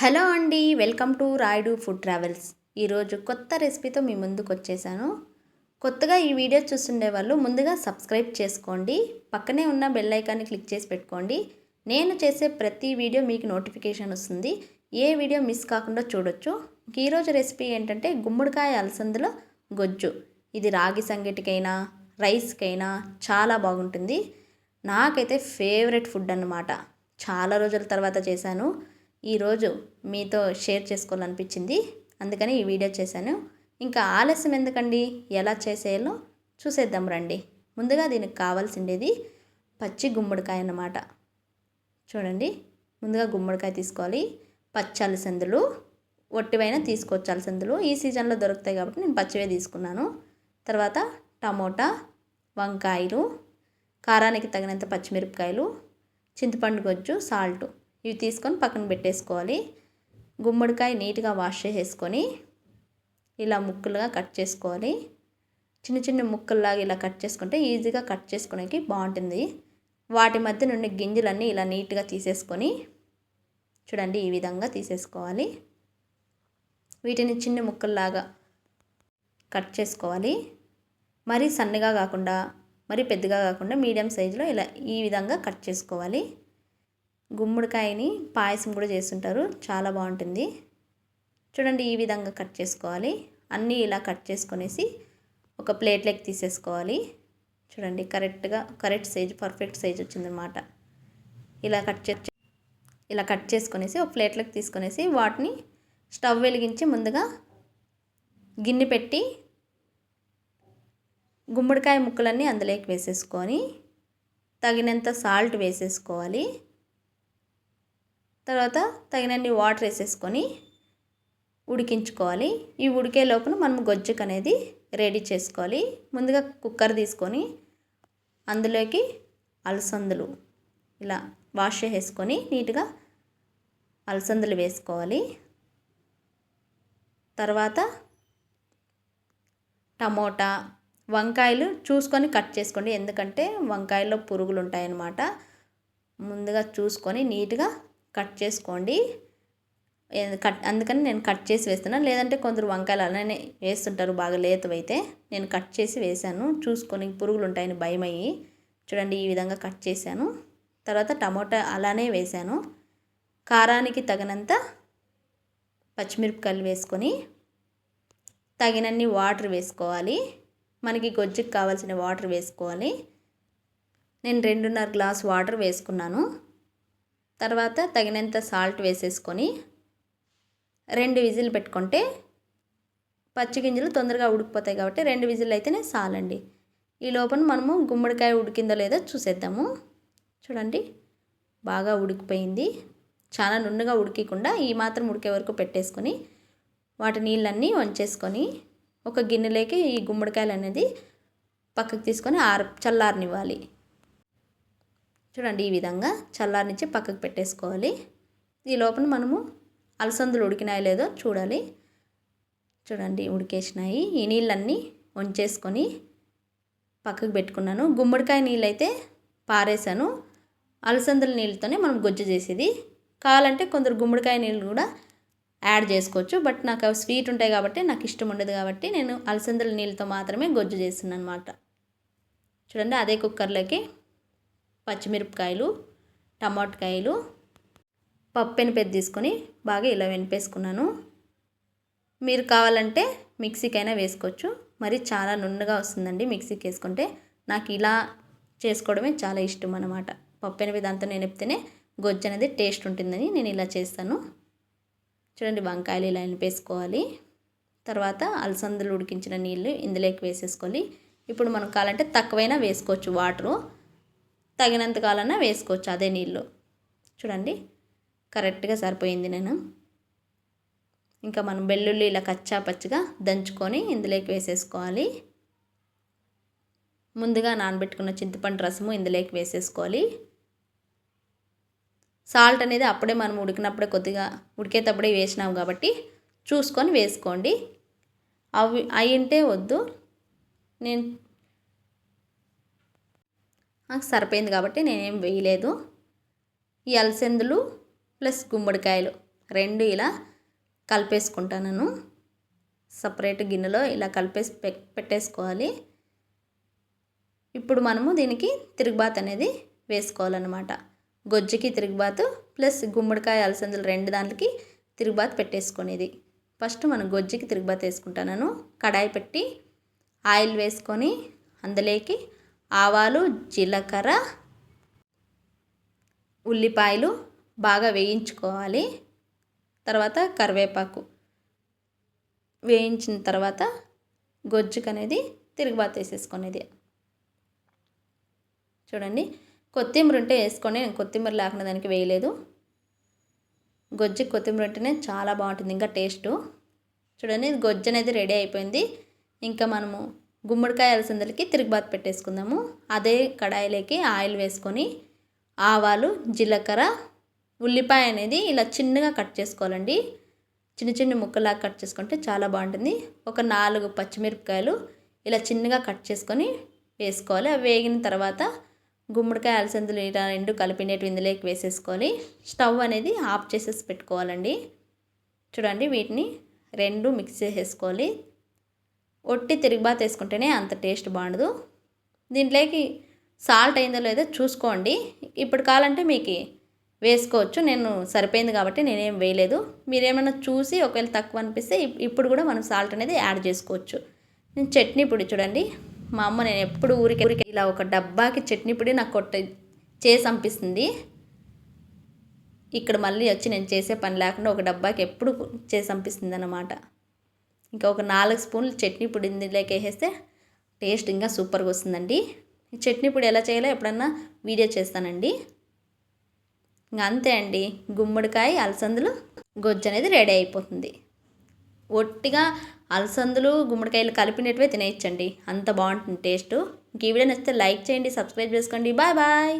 Hello అండి welcome to Rayudu food travels. ఈరోజు కొత్త రెసిపీతో మీ ముందుకు వచ్చేసాను. కొత్తగా ఈ వీడియో చూస్తుండే వాళ్ళు ముందుగా సబ్స్క్రైబ్ చేసుకోండి పక్కనే ఉన్న బెల్ ఐకాన్ని క్లిక్ చేసి పెట్టుకోండి. నేను చేసే ప్రతి వీడియో మీకు నోటిఫికేషన్ వస్తుంది. ఏ వీడియో మిస్ కాకుండా చూడొచ్చు. ఈరోజు రెసిపీ ఏంటంటే గుమ్మడికాయ అలసందులో గొజ్జు. ఇది రాగి సంగటికైనా రైస్కైనా చాలా బాగుంటుంది. నాకైతే ఫేవరెట్ ఫుడ్ అన్నమాట. చాలా రోజుల తర్వాత చేశాను. ఈరోజు మీతో షేర్ చేసుకోవాలనిపించింది. అందుకని ఈ వీడియో చేశాను. ఇంకా ఆలస్యం ఎందుకండి? ఎలా చేసేయాలో చూసేద్దాం రండి. ముందుగా దీనికి కావాల్సిండేది పచ్చి గుమ్మడికాయ అన్నమాట. చూడండి. ముందుగా గుమ్మడికాయ తీసుకోవాలి. పచ్చి అలసందులు. ఒట్టివైన తీసుకోవచ్చు అలసందులు. ఈ సీజన్లో దొరుకుతాయి కాబట్టి నేను పచ్చివే తీసుకున్నాను. తర్వాత టమోటా వంకాయలు కారానికి తగినంత పచ్చిమిరపకాయలు చింతపండు గొజ్జు సాల్ట్. ఇవి తీసుకొని పక్కన పెట్టేసుకోవాలి. గుమ్మడికాయ నీట్గా వాష్ చేసేసుకొని ఇలా ముక్కలుగా కట్ చేసుకోవాలి. చిన్న చిన్న ముక్కల్లాగా ఇలా కట్ చేసుకుంటే ఈజీగా కట్ చేసుకోవడానికి బాగుంటుంది. వాటి మధ్య నుండి గింజలన్నీ ఇలా నీట్గా తీసేసుకొని చూడండి ఈ విధంగా తీసేసుకోవాలి. వీటిని చిన్న ముక్కల్లాగా కట్ చేసుకోవాలి. మరీ సన్నగా కాకుండా మరీ పెద్దగా కాకుండా మీడియం సైజులో ఇలా ఈ విధంగా కట్ చేసుకోవాలి. గుమ్మడికాయని పాయసం కూడా చేస్తుంటారు. చాలా బాగుంటుంది. చూడండి ఈ విధంగా కట్ చేసుకోవాలి. అన్నీ ఇలా కట్ చేసుకొనేసి ఒక ప్లేట్లోకి తీసేసుకోవాలి. చూడండి కరెక్ట్గా కరెక్ట్ సైజ్ పర్ఫెక్ట్ సైజ్ వచ్చిందనమాట. ఇలా కట్ చే ఇలా కట్ చేసుకొనేసి ఒక ప్లేట్లోకి తీసుకొనేసి వాటిని స్టవ్ వెలిగించి ముందుగా గిన్నె పెట్టి గుమ్మడికాయ ముక్కలన్నీ అందులోకి వేసేసుకొని తగినంత సాల్ట్ వేసేసుకోవాలి. తర్వాత తగినన్ని వాటర్ వేసేసుకొని ఉడికించుకోవాలి. ఈ ఉడికే లోపల మనం గొజ్జుకు అనేది రెడీ చేసుకోవాలి. ముందుగా కుక్కర్ తీసుకొని అందులోకి అలసందులు ఇలా వాష్ చేసుకొని నీట్గా అలసందులు వేసుకోవాలి. తర్వాత టమోటా వంకాయలు చూసుకొని కట్ చేసుకోండి. ఎందుకంటే వంకాయల్లో పురుగులు ఉంటాయన్నమాట. ముందుగా చూసుకొని నీట్గా కట్ చేసుకోండి. కట్ అందుకని నేను కట్ చేసి వేస్తున్నాను లేదంటే కొందరు వంకాయలు అలానే వేస్తుంటారు బాగా లేతవైతే. నేను కట్ చేసి వేసాను చూసుకొని పురుగులు ఉంటాయని భయం అయ్యి చూడండి ఈ విధంగా కట్ చేశాను. తర్వాత టమోటా అలానే వేసాను కారానికి తగినంత పచ్చిమిరపకాయలు వేసుకొని తగినన్ని వాటర్ వేసుకోవాలి. మనకి గొజ్జుకి కావాల్సిన వాటర్ వేసుకోవాలి. నేను రెండున్నర గ్లాస్ వాటర్ వేసుకున్నాను. తర్వాత తగినంత సాల్ట్ వేసేసుకొని రెండు విజిల్ పెట్టుకుంటే పచ్చి గింజలు తొందరగా ఉడికిపోతాయి కాబట్టి రెండు విజిల్ అయితేనే చాలండి ఈ లోపల మనము గుమ్మడికాయ ఉడికిందో లేదో చూసేద్దాము. చూడండి బాగా ఉడికిపోయింది. చాలా నున్నగా ఉడికికుండా ఈ మాత్రం ఉడికే వరకు పెట్టేసుకొని వాటి నీళ్ళన్నీ వంచేసుకొని ఒక గిన్నెలోకి ఈ గుమ్మడికాయలు అనేది పక్కకు తీసుకొని ఆర చల్లారనివ్వాలి. చూడండి ఈ విధంగా చల్లారనిచ్చి పక్కకు పెట్టేసుకోవాలి. ఈ లోపల మనము అలసందులు ఉడికినాయి లేదో చూడాలి. చూడండి ఉడికేసినాయి. ఈ నీళ్ళన్నీ వంచేసుకొని పక్కకు పెట్టుకున్నాను. గుమ్మడికాయ నీళ్ళు అయితే పారేసాను అలసందుల నీళ్ళతోనే మనం గొజ్జు చేసేది. కావాలంటే కొందరు గుమ్మడికాయ నీళ్ళు కూడా యాడ్ చేసుకోవచ్చు. బట్ నాకు అవి స్వీట్ ఉంటాయి కాబట్టి నాకు ఇష్టం ఉండదు కాబట్టి నేను అలసందుల నీళ్ళతో మాత్రమే గొజ్జు చేస్తున్నాను అనమాట చూడండి అదే కుక్కర్లోకి పచ్చిమిరపకాయలు టమాటకాయలు పప్పు పెద్ద తీసుకొని బాగా ఇలా వెనిపేసుకున్నాను మీరు కావాలంటే మిక్సీకైనా వేసుకోవచ్చు. మరి చాలా నున్నగా వస్తుందండి మిక్సీకి వేసుకుంటే. నాకు ఇలా చేసుకోవడమే చాలా ఇష్టం అన్నమాట. పప్పు ఎనిపి దాంతో నేను గొజ్జు అనేది టేస్ట్ ఉంటుందని నేను ఇలా చేస్తాను. చూడండి వంకాయలు ఇలా ఎనిపేసుకోవాలి తర్వాత అలసందలు ఉడికించిన నీళ్ళు ఇందులోకి వేసేసుకోవాలి. ఇప్పుడు మనం కావాలంటే తక్కువైనా వేసుకోవచ్చు వాటరు. తగినంత కాలన్నా వేసుకోవచ్చు అదే నీళ్ళు. చూడండి కరెక్ట్గా సరిపోయింది నేను. ఇంకా మనం వెల్లుల్లి ఇలా కచ్చా పచ్చిగా దంచుకొని ఇందులోకి వేసేసుకోవాలి. ముందుగా నానబెట్టుకున్న చింతపండు రసము ఇందులోకి వేసేసుకోవాలి. సాల్ట్ అనేది అప్పుడే మనం ఉడికినప్పుడే కొద్దిగా ఉడికేటప్పుడే వేసినాం కాబట్టి చూసుకొని వేసుకోండి. అవి అయింటే వద్దు. నేను నాకు సరిపోయింది కాబట్టి నేనేం వేయలేదు. ఈ అలసందులు ప్లస్ గుమ్మడికాయలు రెండు ఇలా కలిపేసుకుంటాను సపరేట్ గిన్నెలో ఇలా కలిపేసి పె పెట్టేసుకోవాలి. ఇప్పుడు మనము దీనికి తిరుగుబాత్ అనేది వేసుకోవాలన్నమాట. గొజ్జుకి తిరుగుబాతు ప్లస్ గుమ్మడికాయ అలసందలు రెండు దాంట్లకి తిరుగుబాతు పెట్టేసుకునేది. ఫస్ట్ మనం గొజ్జుకి తిరుగుబాతు వేసుకుంటాను కడాయి పెట్టి ఆయిల్ వేసుకొని అందులోకి ఆవాలు జీలకర్ర ఉల్లిపాయలు బాగా వేయించుకోవాలి. తర్వాత కరివేపాకు వేయించిన తర్వాత గొజ్జుకు అనేది తిరుగుబాత వేసేసుకునేది చూడండి కొత్తిమీర ఉంటే వేసుకొని నేను కొత్తిమీర లేకుండా దానికి వేయలేదు. గొజ్జు కొత్తిమీర ఉంటేనే చాలా బాగుంటుంది ఇంకా టేస్టు. చూడండి గొజ్జు అనేది రెడీ అయిపోయింది. ఇంకా మనము గుమ్మడికాయ అలసందలకి తిరుగుబాతు పెట్టేసుకుందాము. అదే కడాయిలోకి ఆయిల్ వేసుకొని ఆవాలు జీలకర్ర ఉల్లిపాయ అనేది ఇలా చిన్నగా కట్ చేసుకోవాలండి. చిన్న చిన్న ముక్కలాగా కట్ చేసుకుంటే చాలా బాగుంటుంది. ఒక నాలుగు పచ్చిమిరపకాయలు ఇలా చిన్నగా కట్ చేసుకొని వేసుకోవాలి. అవి వేగిన తర్వాత గుమ్మడికాయ అలసందులు ఇలా రెండు కలిపినట్టు ఇందులోకి వేసేసుకోవాలి. స్టవ్ అనేది ఆఫ్ చేసేసి పెట్టుకోవాలండి. చూడండి వీటిని రెండు మిక్స్ చేసేసుకోవాలి. ఒట్టి తిరిగిబాత్ వేసుకుంటేనే అంత టేస్ట్ బాగుండదు. దీంట్లోకి సాల్ట్ అయిందో లేదో చూసుకోండి. ఇప్పుడు కావాలంటే మీకు వేసుకోవచ్చు. నేను సరిపోయింది కాబట్టి నేనేం వేయలేదు. మీరేమైనా చూసి ఒకవేళ తక్కువ అనిపిస్తే ఇప్పుడు కూడా మనం సాల్ట్ అనేది యాడ్ చేసుకోవచ్చు. నేను చట్నీ పొడి చూడండి. మా అమ్మ నేను ఎప్పుడు ఊరికి ఊరికి ఇలా ఒక డబ్బాకి చట్నీ పొడి నాకు కొట్ట చేసి పంపిస్తుంది ఇక్కడ మళ్ళీ వచ్చి నేను చేసే పని లేకుండా ఒక డబ్బాకి ఎప్పుడు చేసి పంపిస్తుంది అన్నమాట. ఇంకా ఒక నాలుగు స్పూన్లు చట్నీ పొడి ఇందులోకి వేసేస్తే టేస్ట్ ఇంకా సూపర్గా వస్తుందండి. ఈ చట్నీ పొడి ఎలా చేయాలో ఎప్పుడన్నా వీడియో చేస్తానండి. ఇంకా అంతే అండి. గుమ్మడికాయ అలసందులు గొజ్జు అనేది రెడీ అయిపోతుంది. ఒట్టిగా అలసందులు గుమ్మడికాయలు కలిపినట్టువే తినేయచ్చండి. అంత బాగుంటుంది టేస్ట్. ఇంక ఈ వీడియో నచ్చితే లైక్ చేయండి సబ్స్క్రైబ్ చేసుకోండి. Bye bye.